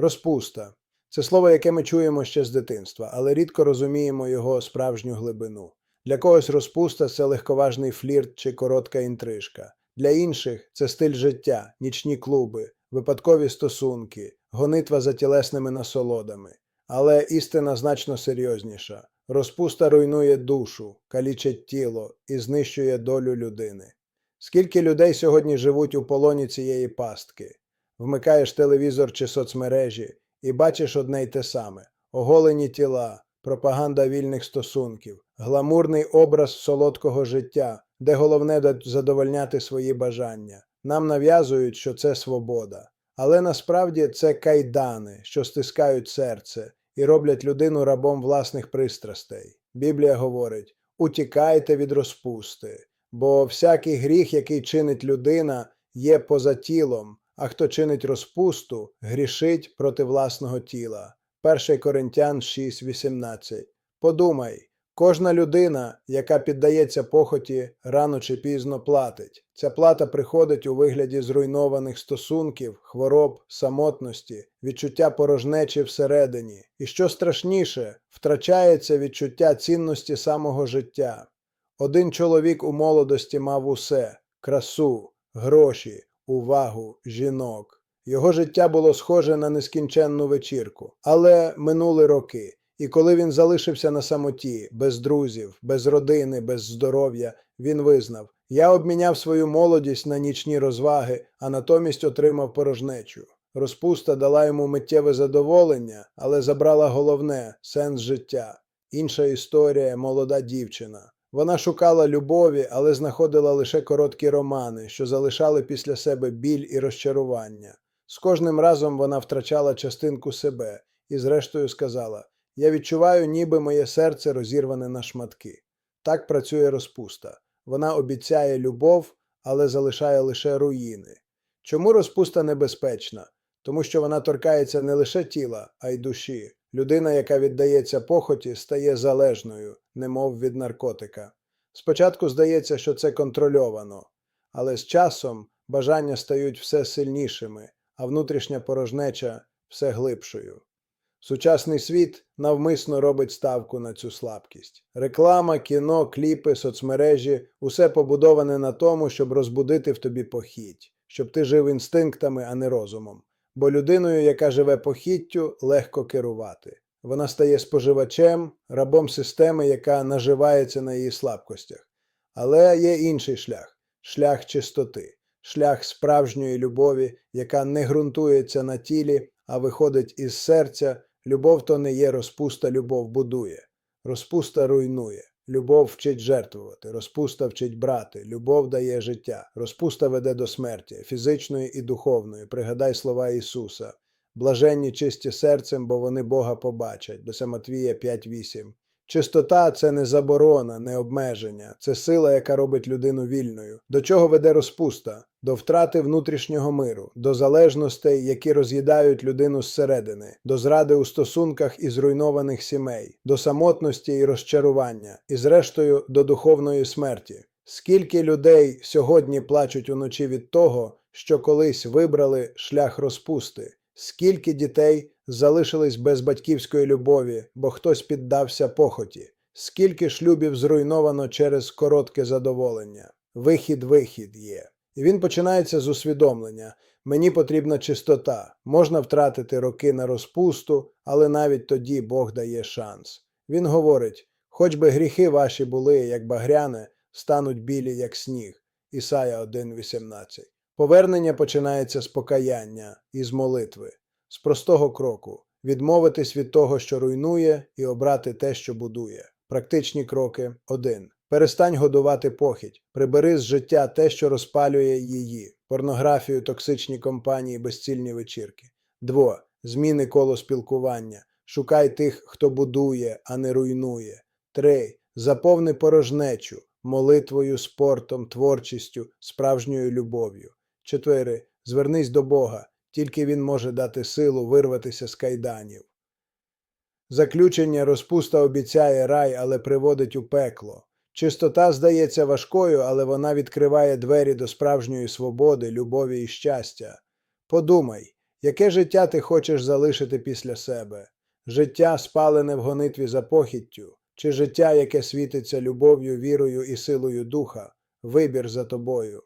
Розпуста це слово, яке ми чуємо ще з дитинства, але рідко розуміємо його справжню глибину. Для когось розпуста це легковажний флірт чи коротка інтрижка. Для інших це стиль життя, нічні клуби, випадкові стосунки, гонитва за тілесними насолодами. Але істина значно серйозніша. Розпуста руйнує душу, калічить тіло і знищує долю людини. Скільки людей сьогодні живуть у полоні цієї пастки? Вмикаєш телевізор чи соцмережі і бачиш одне й те саме: оголені тіла, пропаганда вільних стосунків, гламурний образ солодкого життя, де головне задовольняти свої бажання. Нам нав'язують, що це свобода. Але насправді це кайдани, що стискають серце і роблять людину рабом власних пристрастей. Біблія говорить: утікайте від розпусти, бо всякий гріх, який чинить людина, є поза тілом, а хто чинить розпусту, грішить проти власного тіла. 1 Коринтян 6.18. Подумай, кожна людина, яка піддається похоті, рано чи пізно платить. Ця плата приходить у вигляді зруйнованих стосунків, хвороб, самотності, відчуття порожнечі всередині. І що страшніше, втрачається відчуття цінності самого життя. Один чоловік у молодості мав усе красу, гроші, увагу, жінок. Його життя було схоже на нескінченну вечірку. Але минули роки, і коли він залишився на самоті, без друзів, без родини, без здоров'я, він визнав: Я обміняв свою молодість на нічні розваги, а натомість отримав порожнечу. Розпуста дала йому миттєве задоволення, але забрала головне сенс життя. Інша історія молода дівчина. Вона шукала любові, але знаходила лише короткі романи, що залишали після себе біль і розчарування. З кожним разом вона втрачала частинку себе і, зрештою, сказала: Я відчуваю, ніби моє серце розірване на шматки. Так працює розпуста. Вона обіцяє любов, але залишає лише руїни. Чому розпуста небезпечна? Тому що вона торкається не лише тіла, а й душі. Людина, яка віддається похоті, стає залежною, немов від наркотика. Спочатку здається, що це контрольовано, але з часом бажання стають все сильнішими, а внутрішня порожнеча все глибшою. Сучасний світ навмисно робить ставку на цю слабкість. Реклама, кіно, кліпи, соцмережі усе побудоване на тому, щоб розбудити в тобі похідь, щоб ти жив інстинктами, а не розумом. Бо людиною, яка живе похіттю, легко керувати. Вона стає споживачем, рабом системи, яка наживається на її слабкостях. Але є інший шлях шлях чистоти, шлях справжньої любові, яка не ґрунтується на тілі, а виходить із серця. Любов то не є розпуста, любов будує. Розпуста руйнує. Любов вчить жертвувати, розпуста вчить брати, любов дає життя, розпуста веде до смерті, фізичної і духовної. Пригадай слова Ісуса. Блаженні чисті серцем, бо вони Бога побачать. До Матвія 5.8. Чистота це не заборона, не обмеження, це сила, яка робить людину вільною. До чого веде розпуста? До втрати внутрішнього миру, до залежностей, які роз'їдають людину зсередини, до зради у стосунках і зруйнованих сімей, до самотності і розчарування, і, зрештою, до духовної смерті. Скільки людей сьогодні плачуть уночі від того, що колись вибрали шлях розпусти? Скільки дітей залишились без батьківської любові, бо хтось піддався похоті? Скільки шлюбів зруйновано через коротке задоволення? Вихід, вихід є. І він починається з усвідомлення. Мені потрібна чистота. Можна втратити роки на розпусту, але навіть тоді Бог дає шанс. Він говорить: хоч би гріхи ваші були, як багряне, стануть білі, як сніг. Ісая 1.18. Повернення починається з покаяння і з молитви, з простого кроку відмовитись від того, що руйнує, і обрати те, що будує. Практичні кроки 1. Перестань годувати похідь, прибери з життя те, що розпалює її, порнографію, токсичні компанії, безцільні вечірки. 2. Зміни коло спілкування. Шукай тих, хто будує, а не руйнує. 3. Заповни порожнечу молитвою, спортом, творчістю, справжньою любов'ю. 4. Звернись до Бога, тільки Він може дати силу вирватися з кайданів. Заключення розпуста обіцяє рай, але приводить у пекло. Чистота здається важкою, але вона відкриває двері до справжньої свободи, любові і щастя. Подумай, Яке життя ти хочеш залишити після себе? Життя, спалене в гонитві за похіттю, чи життя, яке світиться любов'ю, вірою і силою духа? Вибір за тобою.